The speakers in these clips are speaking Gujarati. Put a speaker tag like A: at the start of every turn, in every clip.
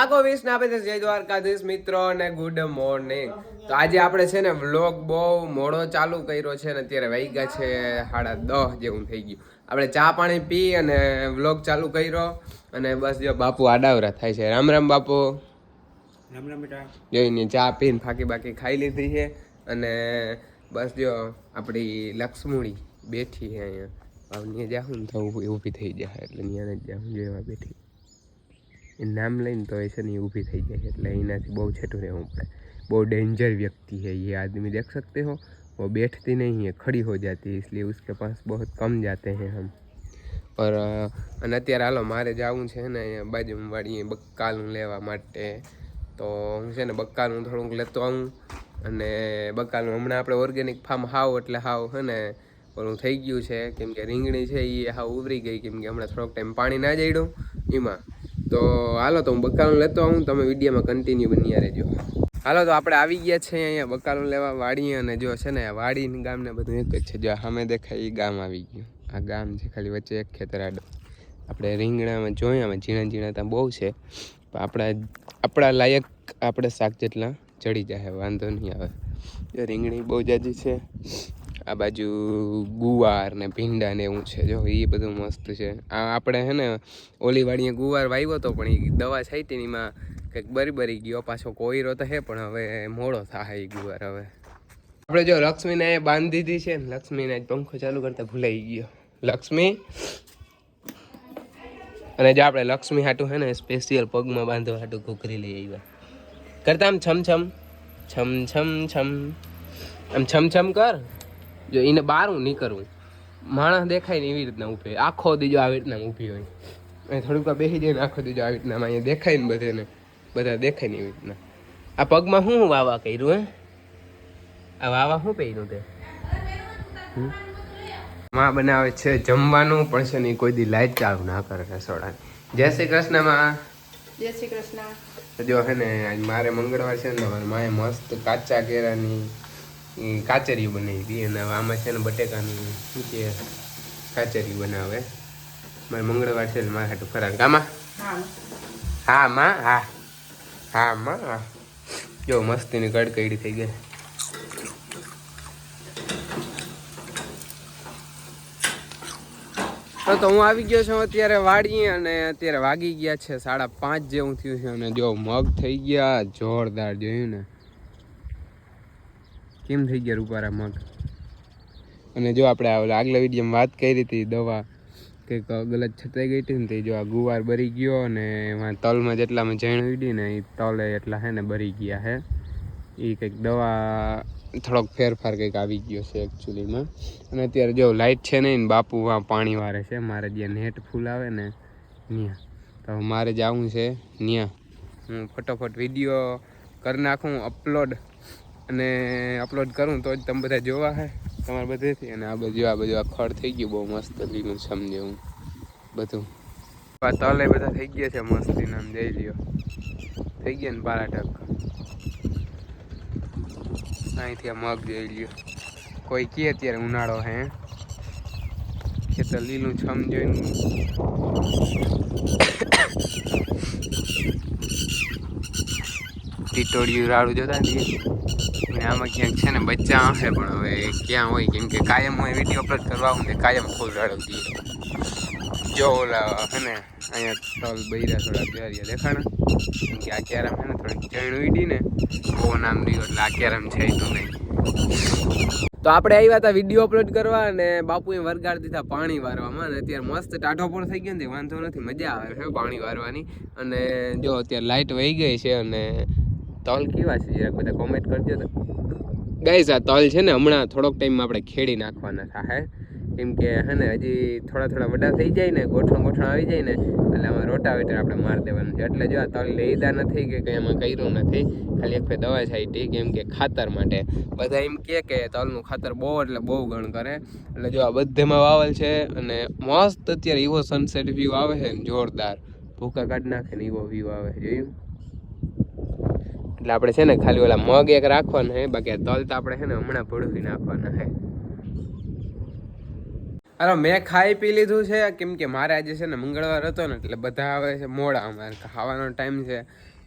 A: આખો વીસ ના આપે છે. જય દ્વારકાધીશ મિત્રો અને ગુડ મોર્નિંગ તો આજે આપણે છે ને વ્લોગ બહુ મોડો ચાલુ કર્યો છે ને અત્યારે વાગ્યા છે સાડા દસ જેવું થઈ ગયું. આપણે ચા પાણી પી અને વ્લોગ ચાલુ કર્યો અને બસ જો બાપુ આડાવરા થાય છે. રામ રામ બાપુ.
B: રામ રામ બેટા.
A: જોઈને ચા પીને ફાકી બાકી ખાઈ લીધી છે અને બસ જો આપણી લક્ષ્મણી બેઠી છે અહીંયા. હવે જાઉં ને તો ઊભી થઈ જાય એટલે ત્યાં જ જાઉં જેવા બેઠી. એ નામ લઈને તો ऐसे नहीं ऊभी થઈ જાય એટલે એનાથી બહુ છેટું રહેવું પડે બહુ डेंजर व्यक्ति है ये आदमी देख सकते हो वो बैठती नहीं है खड़ी हो जाती है इसलिए उसके पास बहुत कम जाते हैं हम પર અ, અને અત્યારે હાલો મારે જવું છે ને અહીંયા બાજુમાં વાળીએ બક્કાલું લેવા માટે તો હું છે ને બક્કાલું થોડુંક લેતો આવું અને બક્કાલું હમણાં આપણે ઓર્ગેનિક ફાર્મ હાવ એટલે હાવ છે ને ઓલું થઈ ગયું છે કેમ કે રીંગણી છે એ હાવ ઉભરી ગઈ કેમ કે હમણાં થોડોક ટાઈમ પાણી ના જઈડું એમાં તો હાલો, તો હું બકાલું લેતો આવું તમે વિડીયોમાં કન્ટિન્યુ બન્યા રહેજો. હાલો, તો આપણે આવી ગયા છે અહીંયા બકાલું લેવા વાડી અને જો છે ને વાડી ગામને બધું એક જ છે. જો સામે દેખાય એ ગામ આવી ગયું. આ ગામ છે ખાલી વચ્ચે એક ખેતર આડો આપણે રીંગણામાં જોયામાં ઝીણા ઝીણા ત્યાં બહુ છે. પણ આપણા આપણા લાયક આપણે શાક જેટલા ચડી જાય, વાંધો નહીં આવે. રીંગણી બહુ જાજી છે. આ બાજુ ગુવાર ને ભીંડા ને એવું છે. જો, એ બધું મસ્ત છે. આ આપણે હે ને ઓલી વાડીએ ગુવાર વાવ્યો હતો પણ એ દવા છાંટી તેનીમાં કંઈક બરી બરી ગયો. પાછો કોયરો તો હે, પણ હવે મોડો થાય એ ગુવાર હવે. આપણે જો લક્ષ્મીને બાંધી દીધી છે ને, લક્ષ્મીને જ પંખો ચાલુ કરતા ભૂલાઈ ગયો. લક્ષ્મી? અને જો આપણે લક્ષ્મી હાટું હે ને સ્પેશિયલ પગમાં બાંધવા હાટું ઘૂકરી લઈ આવ્યા. કરતા આમ છમ છમ છમ છમ છમ આમ છમ છમ કર. જો એને બહાર હું નહીં કરું. માણસ દેખાય ને એવી રીતના ઊભી. આખો દીજો આવી રીતના ઊભી હોય. અહીં થોડુંક બેસી જાય ને આખો દીજો આવી રીતના અહીંયા દેખાય ને બધાને. બધા દેખાય ને એવી રીતના. આ પગમાં શું વાવા કર્યું હે? આ વાવા શું પહેર્યું તે? માં બનાવે છે જમવાનું પણ છે ને કોઈ દી લાઈટ ચાલુ ના કરે રસોડાની. જય શ્રી કૃષ્ણમાં.
C: જય શ્રી કૃષ્ણ.
A: જો હે ને આજ મારે મંગળવાર છે ને મારે માએ મસ્ત કાચા કેળાની ઈ કાચરી બનાવી હતી અને આમાં છે ને બટેકાની શું કે કાચરી બનાવે. મારે મંગળવાર છે ને મારે હાટું ખરા. ગામા?
C: હા.
A: માં? હા. હા માં? હા. જો મસ્તીની કડકડી થઈ ગઈ. તો તો હું આવી ગયો છું અત્યારે વાડીએ અને અત્યારે વાગી ગયા છે સાડા પાંચ જેવું થયું છે અને જો મગ થઈ ગયા જોરદાર જોયું ને. કેમ થઈ ગયા રૂપારા મગ? અને જો આપણે આગલા વિડીયોમાં વાત કરી હતી દવા કંઈક ગલત છતાઈ ગઈ હતી ને તે જો આ ગુવાર બરી ગયો અને એમાં તલમાં જેટલામાં જણ ઉડી ને એ તલે એટલા હે ને બરી ગયા હે. એ કંઈક દવા, થોડોક ફેરફાર કંઈક આવી ગયો છે એકચ્યુઅલીમાં અને અત્યારે જો લાઇટ છે નહીં બાપુ વાં પાણી વારે છે, મારે જ્યાં નેટ ફૂલ આવે ને ત્યાં તો મારે જવું છે ત્યાં હું ફટોફટ વીડિયો કરી નાખું અપલોડ અને અપલોડ કરું તો જ તમે બધા જોવા હે, તમારે બધેથી. અને આ બધું આ બધું આ થઈ ગયું બહુ મસ્ત લીલું સમજે હું બધું. આ તલે બધા થઈ ગયા છે મસ્તી નામ જઈ લ્યો. થઈ ગયા ને બારાટક અહીંથી આ મગ જોઈ લ્યો. કોઈ કહે અત્યારે ઉનાળો હે. ખેતર લીલું છમ જોઈને ટીટોડિયું રાડું જોતા ને અને આમાં ક્યાંક છે ને બચ્ચા હશે પણ હવે ક્યાં હોય, કેમ કે કાયમ હું વીડિયો અપલોડ કરવા હું કાયમ ફૂલ રાડું દઈએ જો ઓલા હે ને, અહીંયા તલ બૈરા થોડા પ્યારિયા દેખાણા. કેમ કે આ ક્યારામ ને થોડીક ચણ ઉડી ને, બહુ નામ રહ્યું એટલે આ ક્યારામ છે તો નહીં. તો આપણે આવ્યા હતા વીડિયો અપલોડ કરવા અને બાપુએ વરગાડ દીધા પાણી વારવામાં અને અત્યારે મસ્ત ટાઢો પણ થઈ ગયો ને વાંધો નથી, મજા આવે છે પાણી વારવાની. અને જો અત્યારે લાઇટ વહી ગઈ છે અને તલ કેવા છે જરાક બધા કોમેન્ટ કરજો તો. ગાઈઝ આ તલ છે ને, હમણાં થોડોક ટાઈમમાં આપણે ખેડી નાખવાના થાય કેમ કે, હે ને, હજી થોડા થોડા વડા થઈ જાય ને, ગોઠણ ગોઠણ આવી જાય ને, એટલે આમાં રોટાવેટર આપણે માર દેવાનું છે. એટલે જો આ તલ લીધા નથી કે કંઈ એમાં કર્યું નથી, ખાલી એક ફેર દવા છાંટી કેમ કે ખાતર માટે. બધા એમ કહે કે તલનું ખાતર બહુ, એટલે બહુ ગણ કરે. એટલે જો આ બધેમાં વાવલ છે, અને મસ્ત અત્યારે એવો સનસેટ વ્યૂ આવે છે, જોરદાર. ભૂકા કાઢી નાખે ને એવો વ્યૂ આવે, જોયું? એટલે આપણે છે ને ખાલી ઓલા મગ એક રાખવાના હે બાકી તલ તો આપણે છે ને હમણાં ભડવી નાખવાના હે અરે મેં ખાઈ પી લીધું છે, કેમ કે મારે આજે છે ને મંગળવાર હતો ને, એટલે બધા આવે છે મોડા અમારે ખાવાનો ટાઈમ છે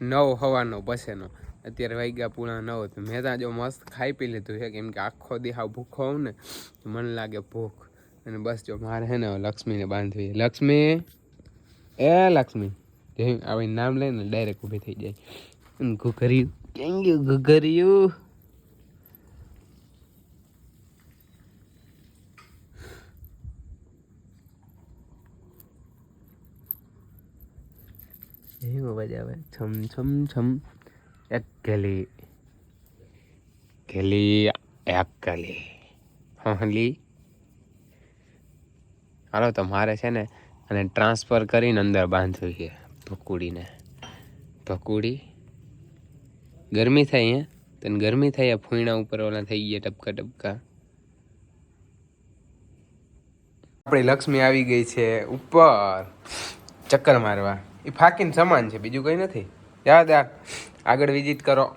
A: નવ, હવાનો પછીનો. અત્યારે વાગ્યા પૂણા નવ, તો મેં ત્યાં જો મસ્ત ખાઈ પી લીધું છે, કેમ કે આખો દેહાવ ભૂખો હોઉં ને મને લાગે ભૂખ. અને બસ જો મારે છે ને લક્ષ્મીને બાંધવી લક્ષ્મી? એ લક્ષ્મી. આવી નામ લઈને ડાયરેક્ટ ઊભી થઈ જાય. ઘુઘર્યું. કેમ ગયું ઘુઘર્યું? એવો અવાજ આવે? છમ છમ છમ. એક ગલી. ગલી, એક ગલી. હલી હાલો, તો મારે છે ને અને ટ્રાન્સફર કરીને અંદર બાંધવી છે, ભકુડીને. ભકુડી. ગરમી થાય હે? તને ગરમી થાય આ ફૂઈણા ઉપર ઓલા થઈ ગયા ટપકા ટપકા? આપણી લક્ષ્મી આવી ગઈ છે ઉપર. ચક્કર મારવા. એ ફાકીને સમાન છે, બીજું કંઈ નથી. યાદ આ આગળ વિઝિટ કરો.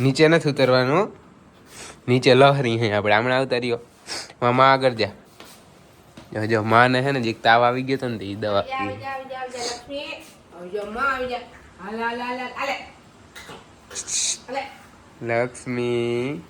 A: નીચે નથી ઉતરવાનું. નીચે લહરી હે આપણે. હમણાં આવતા રહ્યો. મામા આગળ જા. જો જો માને હે ને જે તાવ આવી ગયો તો ને એ દવા
C: આવી જા આવી જા લક્ષ્મી.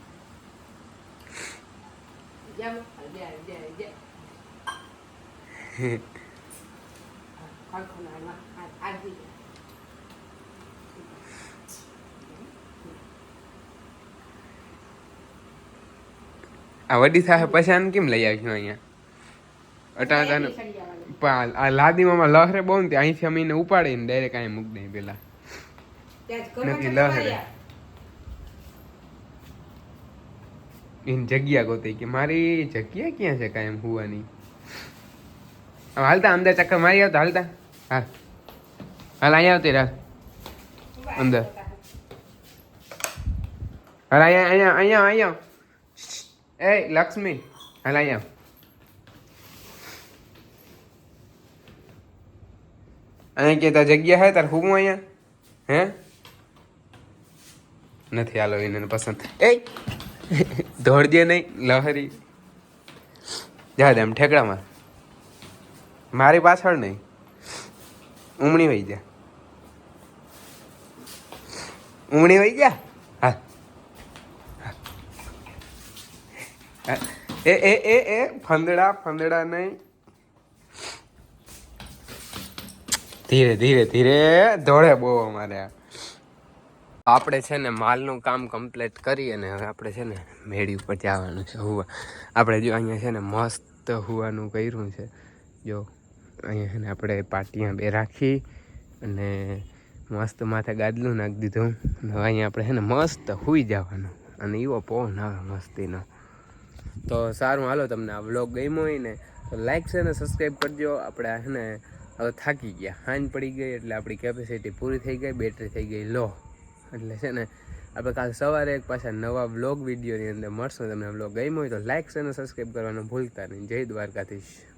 A: આ વડી પછી આને કેમ લઈ આવ્યું અહીંયા?
C: જવાનું.
A: પણ આ લાદીમાં લહરે બહુ ને અહીંથી અમીને ઉપાડીને ડાયરેક્ટ અહીં મૂકી દઈ પેલા. નથી લહરે. એની જગ્યા ગોતી કે મારી જગ્યા ક્યાં છે કાયમ એમ હોવાની હાલતા અંદર ચક્કર મારી આવતા હાલતા. હાલ. હાલ અહીંયા આવતી રાહ. અંદર. હાલ અહીંયા અહીંયા અહીંયા અહીંયા. એ લક્ષ્મી. હાલ અહીંયા. અહીંયા કે ત્યાં જગ્યા હે, તાર હું અહીંયા? હે? નથી આલો એને પસંદ. એ! દોડજે નહીં, લહરી. જા દે આમ ઠેકડા મારી પાછળ નહીં. ઉમણી વહી જા. ઉમણી વહી જા? હા. એ એ એ એ, ફંદડા ફંદડા નહીં. ધીરે ધીરે ધીરે ધોળે બહુ અમારે. આપણે છે ને માલનું કામ કમ્પ્લીટ કરી અને હવે આપણે છે ને મેળી ઉપર જવાનું છે હુવા. આપણે જો અહીંયા છે ને મસ્ત હુવાનું કર્યું છે. જો, અહીંયા છે ને આપણે પાટિયા બે રાખી અને મસ્ત માથે ગાદલું નાખી દીધું. હવે અહીંયા આપણે છે ને મસ્ત હુઈ જવાનું. અને એવો પવન આવે મસ્તીનો. તો સારું, હાલો તમને આ વ્લોગ ગમ્યો હોય ને, તો લાઈક છે ને સબસ્ક્રાઈબ કરજો. આપણે છે ને હવે થાકી ગયા. હાંજ પડી ગઈ એટલે આપણી કેપેસિટી પૂરી થઈ ગઈ બેટરી થઈ ગઈ. લો. એટલે છે ને, આપણે કાલ સવારે એક પાછા નવા વ્લોગ વિડીયોની અંદર મળશું. તમને બ્લોગ ગમ્યો હોય તો લાઇક્સ અને સબસ્ક્રાઈબ કરવાનું ભૂલતા નહીં. જય દ્વારકાધીશ.